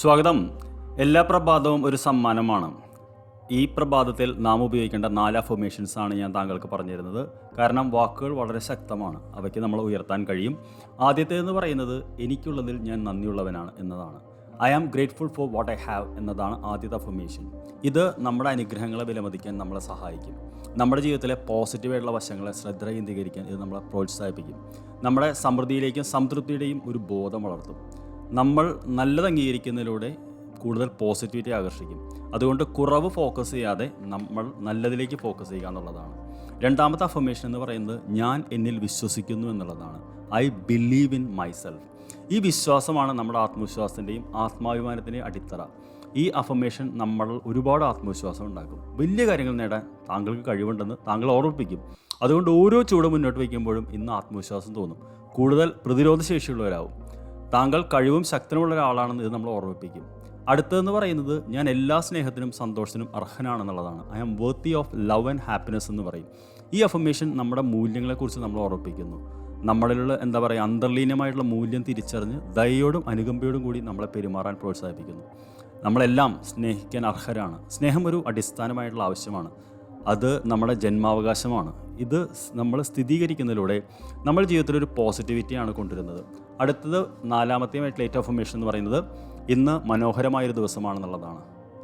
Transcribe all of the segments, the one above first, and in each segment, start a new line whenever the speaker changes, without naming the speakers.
സ്വാഗതം. എല്ലാ പ്രഭാതവും ഒരു സമ്മാനമാണ്. ഈ പ്രഭാതത്തിൽ നാം ഉപയോഗിക്കേണ്ട നാല് അഫർമേഷൻസ് ആണ് ഞാൻ താങ്കൾക്ക് പറഞ്ഞു തരുന്നത് കാരണം വാക്കുകൾ വളരെ ശക്തമാണ്. അവയ്ക്ക് നമ്മൾ ഉയർത്താൻ കഴിയും. ആദ്യത്തേതെന്ന് പറയുന്നത് എനിക്കുള്ളതിൽ ഞാൻ നന്ദിയുള്ളവനാണ് എന്നതാണ്. I am grateful for what I have എന്നതാണ് ആദ്യത്തെ അഫർമേഷൻ ഇത് നമ്മുടെ അനുഗ്രഹങ്ങളെ വിലമതിക്കാൻ നമ്മളെ സഹായിക്കും. നമ്മുടെ ജീവിതത്തിലെ പോസിറ്റീവായിട്ടുള്ള വശങ്ങളെ ശ്രദ്ധ കേന്ദ്രീകരിക്കാൻ ഇത് നമ്മളെ പ്രോത്സാഹിപ്പിക്കും. നമ്മുടെ സമൃദ്ധിയിലേക്കും സംതൃപ്തിയുടെയും ഒരു ബോധം വളർത്തും. നമ്മൾ നല്ലത് അംഗീകരിക്കുന്നതിലൂടെ കൂടുതൽ പോസിറ്റിവിറ്റി ആകർഷിക്കും. അതുകൊണ്ട് കുറവ് ഫോക്കസ് ചെയ്യാതെ നമ്മൾ നല്ലതിലേക്ക് ഫോക്കസ് ചെയ്യുക എന്നുള്ളതാണ്. രണ്ടാമത്തെ അഫർമേഷൻ എന്ന് പറയുന്നത് ഞാൻ എന്നിൽ വിശ്വസിക്കുന്നു എന്നുള്ളതാണ്. ഐ ബിലീവ് ഇൻ മൈസെൽഫ് ഈ വിശ്വാസമാണ് നമ്മുടെ ആത്മവിശ്വാസത്തിന്റെയും ആത്മാഭിമാനത്തിന്റെയും അടിത്തറ. ഈ അഫർമേഷൻ നമ്മൾ ഒരുപാട് ആത്മവിശ്വാസം ഉണ്ടാക്കും. വലിയ കാര്യങ്ങൾ നേടാൻ താങ്കൾക്ക് കഴിവുണ്ടെന്ന് താങ്കൾ ഓർമ്മിപ്പിക്കും. അതുകൊണ്ട് ഓരോ ചൂട് മുന്നോട്ട് വയ്ക്കുമ്പോഴും ഇന്ന് ആത്മവിശ്വാസം തോന്നും. കൂടുതൽ പ്രതിരോധ ശേഷിയുള്ളവരാവും താങ്കൾ കഴിവും ശക്തനുമുള്ള ഒരാളാണെന്ന് ഇത് നമ്മൾ ഓർമ്മിപ്പിക്കും. അടുത്തതെന്ന് പറയുന്നത് ഞാൻ എല്ലാ സ്നേഹത്തിനും സന്തോഷത്തിനും അർഹനാണെന്നുള്ളതാണ്. I am worthy of love and happiness എന്ന് പറയും. ഈ അഫർമേഷൻ നമ്മുടെ മൂല്യങ്ങളെക്കുറിച്ച് നമ്മൾ ഓർമ്മിപ്പിക്കുന്നു. നമ്മളിലുള്ള എന്താ പറയുക അന്തർലീനമായിട്ടുള്ള മൂല്യം തിരിച്ചറിഞ്ഞ് ദയോടും അനുകമ്പയോടും കൂടി നമ്മളെ പെരുമാറാൻ പ്രോത്സാഹിപ്പിക്കുന്നു. നമ്മളെല്ലാം സ്നേഹിക്കാൻ അർഹരാണ്. സ്നേഹം ഒരു അടിസ്ഥാനമായിട്ടുള്ള ആവശ്യമാണ്. അത് നമ്മുടെ ജന്മാവകാശമാണ്. ഇത് നമ്മൾ സ്ഥിരീകരിക്കുന്നതിലൂടെ നമ്മുടെ ജീവിതത്തിൽ ഒരു പോസിറ്റിവിറ്റിയാണ് കൊണ്ടുവരുന്നത്. അടുത്തത് നാലാമത്തെ ലേറ്റ് അഫർമേഷൻ എന്ന് പറയുന്നത് ഇന്ന് മനോഹരമായൊരു ദിവസമാണെന്നുള്ളതാണ്.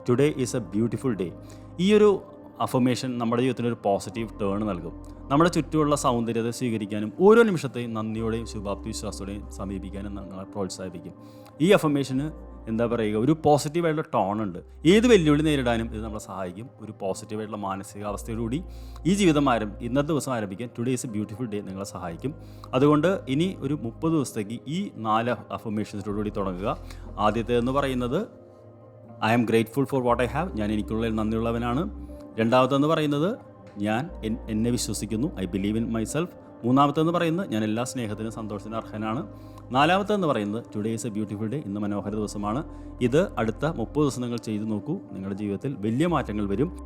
Today is a beautiful day ഈ ഒരു അഫർമേഷൻ നമ്മുടെ ജീവിതത്തിന് ഒരു പോസിറ്റീവ് ടേൺ നൽകും. നമ്മുടെ ചുറ്റുമുള്ള സൗന്ദര്യത്തെ സ്വീകരിക്കാനും ഓരോ നിമിഷത്തെയും നന്ദിയോടെയും ശുഭാപ്തി വിശ്വാസത്തോടെയും സമീപിക്കാനും നമ്മളെ പ്രോത്സാഹിപ്പിക്കും. ഈ അഫർമേഷന് എന്താ പറയുക ഒരു പോസിറ്റീവായിട്ടുള്ള ടോൺ ഉണ്ട് ഏത് വെല്ലുവിളി നേരിടാനും ഇത് നമ്മളെ സഹായിക്കും. ഒരു പോസിറ്റീവായിട്ടുള്ള മാനസികാവസ്ഥയോടുകൂടി ഈ ജീവിതം ആരം ഇന്നത്തെ ദിവസം ആരംഭിക്കാൻ today is a beautiful day നിങ്ങളെ സഹായിക്കും. അതുകൊണ്ട് ഇനി ഒരു മുപ്പത് ദിവസത്തേക്ക് ഈ നാല് അഫർമേഷൻസിനോടുകൂടി തുടങ്ങുക. ആദ്യത്തേതെന്ന് പറയുന്നത് I am grateful for what I have ഞാൻ എനിക്കുള്ളതിൽ നന്ദിയുള്ളവനാണ്. രണ്ടാമത്തെന്ന് പറയുന്നത് ഞാൻ എന്നെ വിശ്വസിക്കുന്നു. ഐ ബിലീവ് ഇൻ മൈസെൽഫ് മൂന്നാമത്തെന്ന് പറയുന്നത് ഞാൻ എല്ലാ സ്നേഹത്തിനും സന്തോഷത്തിനും അർഹനാണ്. നാലാമത്തെന്ന് പറയുന്നത് today is a beautiful day ഇന്ന് മനോഹര ദിവസമാണ്. ഇത് അടുത്ത മുപ്പത് ദിവസം നിങ്ങൾ ചെയ്തു നോക്കൂ. നിങ്ങളുടെ ജീവിതത്തിൽ വലിയ മാറ്റങ്ങൾ വരും.